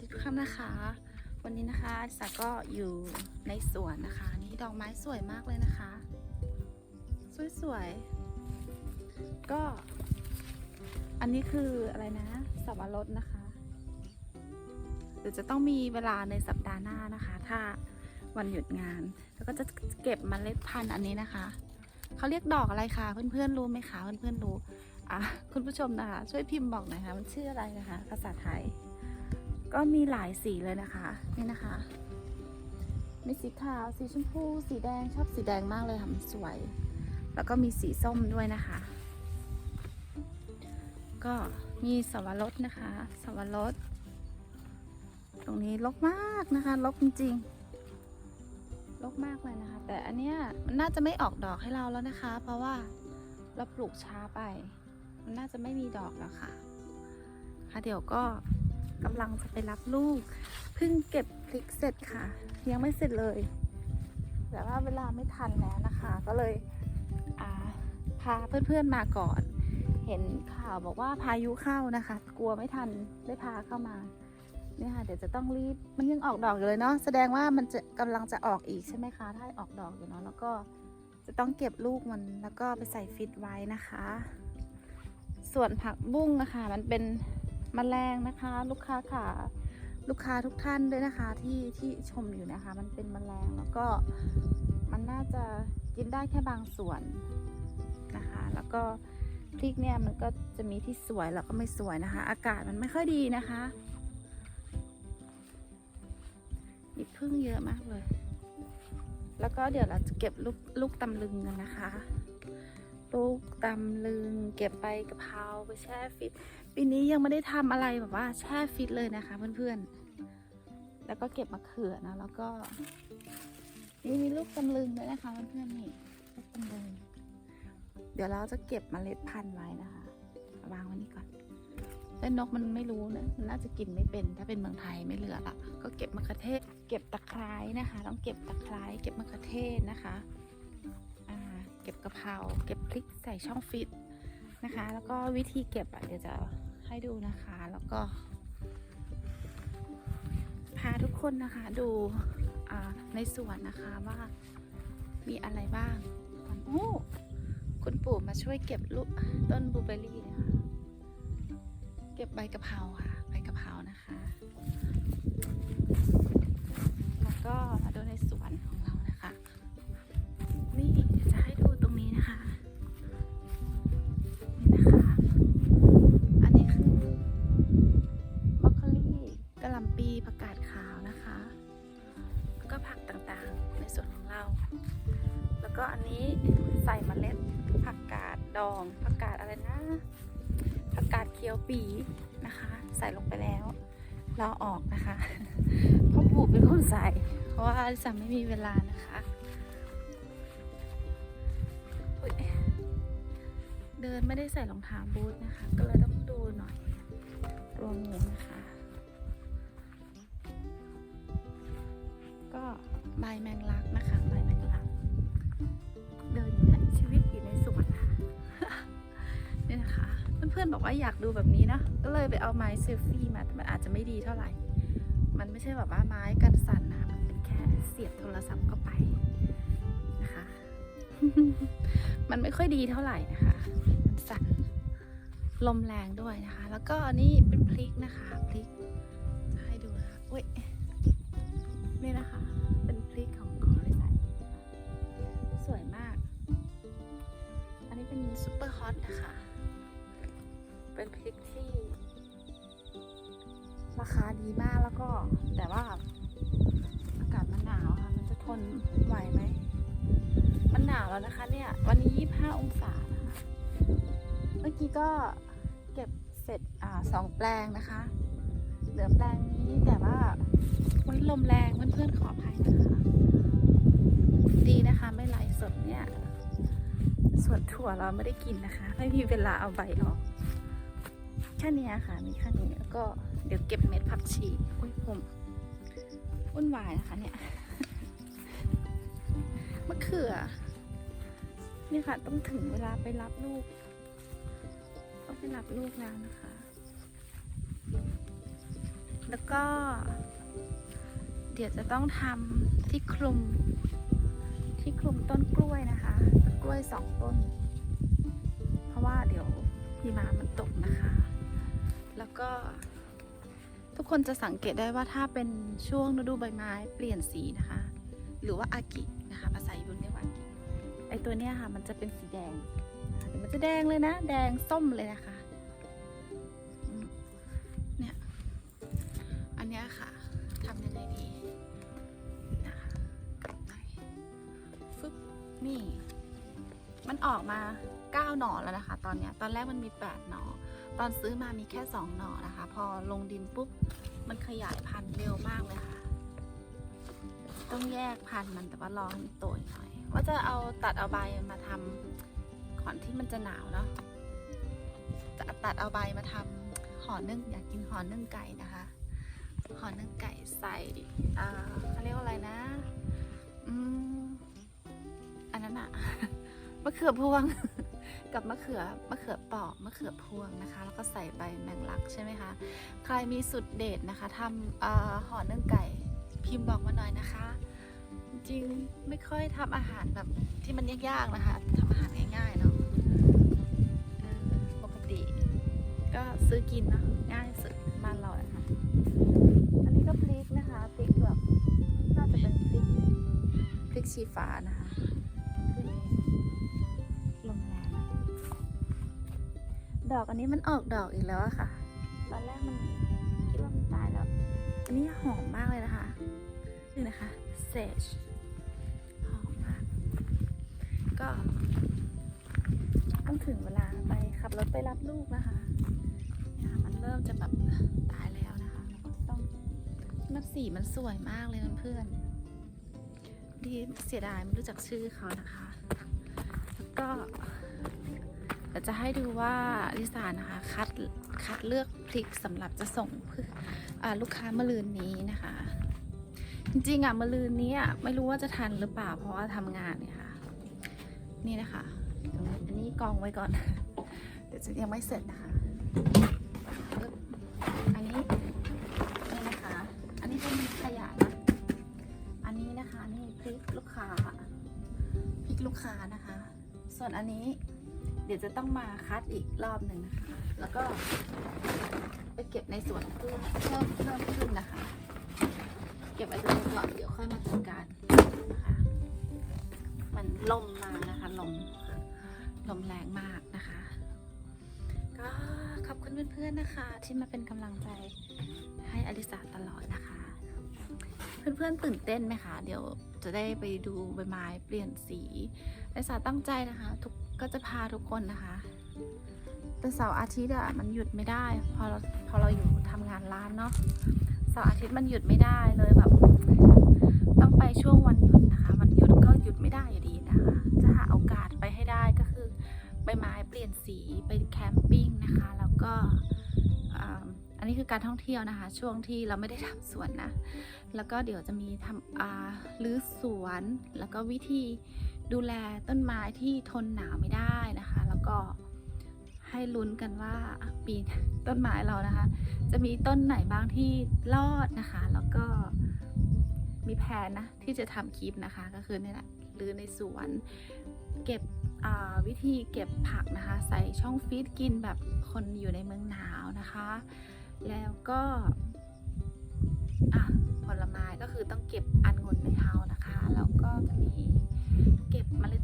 ดีทุกท่านนะคะ วันนี้นะคะอลิสาก็อยู่ในสวนนะคะ นี่ดอกไม้สวยมากเลยนะคะ สวยๆ ก็ อันนี้คืออะไรนะสับปะรดนะคะเดี๋ยวจะต้องมีเวลาในสัปดาห์หน้านะคะ ถ้าวันหยุดงาน แล้วก็จะเก็บมเมล็ดพันธุ์อันนี้นะคะเขาเรียกดอกอะไรคะเพื่อนๆรู้ไหมคะเพื่อนๆรู้อะคุณผู้ชมนะคะ ช่วยพิมพ์บอกหน่อยค่ะมันชื่ออะไรนะคะ ภาษาไทย ก็มีหลายสีเลยนะคะ นี่นะคะ มีสีขาว สีชมพู สีแดง ชอบสีแดงมากเลยค่ะมันสวย แล้วก็มีสีส้มด้วยนะคะ ก็มีสวรสนะคะ สวรส ตรงนี้รกมากนะคะรกจริงๆรกมากเลยนะคะ แต่อันเนี้ยมันน่าจะไม่ออกดอกให้เราแล้วนะคะ เพราะว่าเราปลูกช้าไป มันน่าจะไม่มีดอกแล้วค่ะ ค่ะเดี๋ยวก็ กำลังจะไปรับลูก เพิ่งเก็บพริกเสร็จค่ะ ยังไม่เสร็จเลย แต่ว่าเวลาไม่ทันแล้วนะคะ ก็เลยาพาเพื่อนๆมาก่อน เห็นข่าวบอกว่าพายุเข้านะคะ กลัวไม่ทันได้พาเข้ามาเนี่ยค่ะเดี๋ยวจะต้องรีบมันยังออกดอกอยู่เลยเนาะแสดงว่ามันจะกำลังจะออกอีกใช่ไหมคะ ถ้าออกดอกอยู่เนาะแล้วก็จะต้องเก็บลูกมันแล้วก็ไปใส่ฟิตไว้นะคะ ส่วนผักบุ้งนะคะมันเป็น มแมลงนะคะ ลูกค้าค่ะลูกค้าทุกท่านด้วยนะคะที่ที่ชมอยู่นะคะ มันเป็นมแมลงแล้วก็มันน่าจะกินได้แค่บางส่วนนะคะ แล้วก็พริกเนี่ยมันก็จะมีที่สวยแล้วก็ไม่สวยนะคะ อากาศมันไม่ค่อยดีนะคะมีพึ่งเยอะมากเลย แล้วก็เดี๋ยวเราจะเก็บลูกลูกตำลึงกันนะคะ ลูกตำลึง เก็บใบกะเพราไปแช่ฟิตปีนี้ยังไม่ได้ทำอะไรแบบว่าแช่ฟิตเลยนะคะเพื่อนๆ แล้วก็เก็บมะเขือนะแล้วก็นี่มีลูกตำลึงด้วยนะคะเพื่อนๆนี่ลูกตำลึงเดี๋ยวเราจะเก็บมเมล็ดพันธุ์ไว้นะคะวางไว้นี่ก่อนแล้วนกมันไม่รู้นะมันน่าจะกินไม่เป็น ถ้าเป็นเมืองไทยไม่เหลือละก็เก็บมะเขือเทศ เก็บตะไคร้นะคะ ต้องเก็บตะไคร้เก็บมะเขือเทศนะคะ เก็บกะเพราเก็บพริกใส่ช่องฟิตนะคะ แล้วก็วิธีเก็บอะเดี๋ยวจะให้ดูนะคะ แล้วก็ พาทุกคนนะคะดูในสวนนะคะว่ามีอะไรบ้างโอ้คุณปู่มาช่วยเก็บลูกต้นบลูเบอร์รี่นะคะ เก็บใบกะเพราค่ะ ใบกะเพรานะคะ ดองผักกาดอะไรนะผักกาดเคียวปีนะคะ ใส่ลงไปแล้วเราออกนะคะเพราะปู่เป็นคนใส่ เพราะว่าอลิสาไม่มีเวลานะคะเดินไม่ได้ใส่รองเท้าบูทนะคะ ก็เลยต้องดูหน่อยรวมงูนะคะ ก็ใบแมงลักนะคะ พื่อนๆบอกว่าอยากดูแบบนี้นะ ก็เลยไปเอาไม้เซลฟี่มาแต่มันอาจจะไม่ดีเท่าไหร่ มันไม่ใช่แบบว่าไม้กันสั่นนะคะมันเป็นแค่เสียบโทรศัพท์เข้าไปนะคะ มันไม่ค่อยดีเท่าไหร่นะคะ มันสั่น ลมแรงด้วยนะคะ แล้วก็อันนี้เป็นพริกนะคะพริกจะให้ดูนะคะอุ้ยนี่นะคะ เป็นพริกของของลิซ่าสวยมาก อันนี้เป็นซุปเปอร์ฮอตนะคะ เป็นพริกที่ราคาดีมากแล้วก็แต่ว่าอากาศมันหนาวค่ะ มันจะทนไหวไหม มันหนาวแล้วนะคะ เนี่ย วันนี้ 25 องศานะคะเมื่อกี้ก็เก็บเสร็จอ่าสองแปลงนะคะ เหลือแปลงนี้แต่ว่าวันลมแรงเพื่อนๆขออภัยนะคะ ดีนะคะไม่ไหลสดเนี่ยส่วนถั่วเราไม่ได้กินนะคะ ไม่มีเวลาเอาใบออก แค่นี้ค่ะ มีแค่นี้แล้วก็เดี๋ยวเก็บเม็ดผักชีอุ้ยผมวุ่นวายนะคะเนี่ยมะเขือนี่ค่ะ ต้องถึงเวลาไปรับลูก ต้องไปรับลูกแล้วนะคะ แล้วก็ เดี๋ยวจะต้องทำที่คลุม ที่คลุมต้นกล้วยนะคะ กล้วยสองต้น เพราะว่าเดี๋ยวหิมะมันตกนะคะ แล้วก็ ทุกคนจะสังเกตได้ว่าถ้าเป็นช่วงฤดูใบไม้เปลี่ยนสีนะคะ หรือว่าอากินะคะภาษาญี่ปุ่นเรียกว่าอากิไอตัวเนี้ยค่ะ มันจะเป็นสีแดงเดี๋ยวมันจะแดงเลยนะ แดงส้มเลยนะคะเนี่ยอันเนี้ยค่ะทำยังไงดีนะคะฟึบนี่ มันออกมาเก้าหน่อแล้วนะคะ ตอนเนี้ยตอนแรกมันมีแปดหน่อ ตอนซื้อมามีแค่สองหน่อนะคะ พอลงดินปุ๊บ มันขยายพันธุ์เร็วมากเลยค่ะ ต้องแยกพันธุ์มันแต่ว่ารอให้มันโตอีกหน่อยว่าจะเอาตัดเอาใบมาทำก่อนที่มันจะหนาวเนาะจะตัดเอาใบมาทำห่อนึ่งอยากกินห่อนึ่งไก่นะคะห่อนึ่งไก่ใส่อ่าเขาเรียกว่าอะไรนะอืมอันนั้นอะมะเขือพวง กับมะเขือมะเขือเปอกมะเขือพวงนะคะ แล้วก็ใส่ใบแมงลักใช่ไหมคะ ใครมีสุดเด็ดนะคะทำเอ่อห่อนึ่งไก่พิมพ์บอกมาหน่อยนะคะ จริงไม่ค่อยทำอาหารแบบที่มันยากๆนะคะทำอาหารง่ายๆเนาะปกติ ก็ซื้อกินเนะง่ายสุดบ้านเราอะค่ะอันนี้ก็พริกนะคะพริกแบบน่าจะเป็นพริกพริกชี้ฟ้านะคะ ดอกอันนี้มันออกดอกอีกแล้วอะค่ะ ตอนแรกมันคิดว่ามันตายแล้ว อันนี้หอมมากเลยนะคะนี่นะคะเซจหอมมาก ก็ต้องถึงเวลาไปขับรถไปรับลูกนะคะเนี่ยมันเริ่มจะแบบตายแล้วนะคะแล้วก็ต้องนับสีมันสวยมากเลยเพื่อนดีเสียดายไม่รู้จักชื่อเขานะคะ แล้วก็ เดี๋ยวจะให้ดูว่าลิซ่านะคะคัดคัดเลือกพริกสำหรับจะส่งเพื่ออลูกค้ามะลืนนี้นะคะ จริงๆอะมะลืนนี้ไม่รู้ว่าจะทันหรือเปล่าเพราะว่าทำงานเนี่ยค่ะ นี่นะคะอันนี้กองไว้ก่อน เดี๋ยวจะยังไม่เสร็จนะคะ อันนี้นี่นะคะ อันนี้เป็นขยะนะ อันนี้นะคะนี่พริกลูกค้าพริกลูกค้านะคะ ส่วนอันนี้ ดี๋ยวจะต้องมาคัดอีกรอบหนึ่งนะคะ แล้วก็ไปเก็บในสวนเพื่อเพิ่มเพิ่มขึ้นนะคะ เก็บไว้ตรงนี้ก่อนเดี๋ยวค่อยมาจัดการนะคะ มันลมมานะคะลมลมแรงมากนะคะ ก็ขอบคุณเพื่อนๆนะคะ ที่มาเป็นกำลังใจให้อลิสาตลอดนะคะ เพื่อนๆตื่นเต้นไหมคะ เดี๋ยว จะได้ไปดูใบไม้เปลี่ยนสีอลิสาตั้งใจนะคะ ทุกก็จะพาทุกคนนะคะ แต่เสาร์อาทิตย์อะมันหยุดไม่ได้ พอเราพอเราอยู่ทำงานร้านเนาะเสาร์อาทิตย์มันหยุดไม่ได้เลยแบบ ต้องไปช่วงวันหยุดนะคะ วันหยุดก็หยุดไม่ได้อยู่ดีนะคะ จะหาโอกาสไปให้ได้ก็คือใบไม้เปลี่ยนสีไปแคมปิ้งนะคะ แล้วก็ อันนี้คือการท่องเที่ยวนะคะ ช่วงที่เราไม่ได้ทำสวนนะ แล้วก็เดี๋ยวจะมีทำอารื้อสวน แล้วก็วิธีดูแลต้นไม้ที่ทนหนาวไม่ได้นะคะ แล้วก็ให้ลุ้นกันว่าปีต้นไม้เรานะคะ จะมีต้นไหนบ้างที่รอดนะคะ แล้วก็มีแผนนะที่จะทำคลิปนะคะ ก็คือเนี่ยแหละหรือในสวนเก็บวิธีเก็บผักนะคะ ใส่ช่องฟีดกินแบบคนอยู่ในเมืองหนาวนะคะ แล้วก็ผลไม้ก็คือต้องเก็บอันงุนในเฮานะคะ แล้วก็จะมีเก็บเมล็ด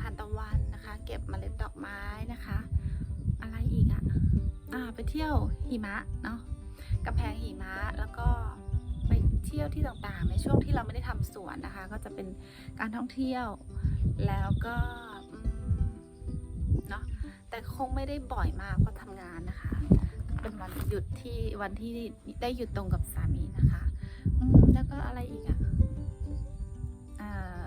ทานตะวันนะคะ เก็บเมล็ดดอกไม้นะคะ อะไรอีกอะอ่าไปเที่ยวหิมะเนาะกำแพงหิมะแล้วก็ไปเที่ยวที่ต่างๆ ในช่วงที่เราไม่ได้ทำสวนนะคะ ก็จะเป็นการท่องเที่ยว แล้วก็เนาะแต่คงไม่ได้บ่อยมากเพราะทำงานนะคะ เป็นวันหยุดที่วันที่ได้หยุดตรงกับสามีนะคะอืมแล้วก็อะไรอีกอะอ่า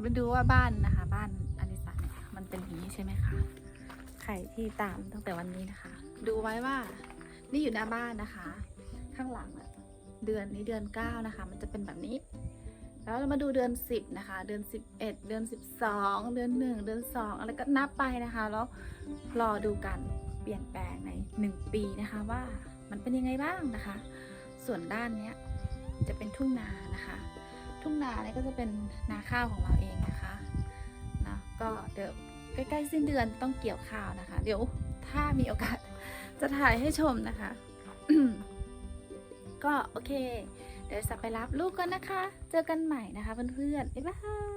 ไปดูว่าบ้านนะคะ บ้านอลิสาเนี่ยมันเป็นอย่างนี้ใช่ไหมคะใครที่ตามตั้งแต่วันนี้นะคะ ดูไว้ว่า นี่อยู่หน้าบ้านนะคะ ข้างหลังอะเดือนนี้เดือนเก้านะคะ มันจะเป็นแบบนี้แล้วเรามาดูเดือนสิบนะคะ เดือนสิบเอ็ดเดือนสิบสองเดือนหนึ่งเดือนสองอะไรก็นับไปนะคะ แล้วรอดูกัน ลี่ยนแปลงในหนึ่งปีนะคะว่ามันเป็นยังไงบ้างนะคะ ส่วนด้านเนี้ยจะเป็นทุ่งนานะคะ ทุ่งนาเนี่ยก็จะเป็นนาข้าวของเราเองนะคะนะก็เดี๋ยวใกล้ๆสิ้นเดือนต้องเกี่ยวข้าวนะคะ เดี๋ยวถ้ามีโอกาสจะถ่ายให้ชมนะคะ ก็โอเค เดี๋ยวสับไปรับลูกกันนะคะ เจอกันใหม่นะคะเพื่อนๆบ๊ายบาย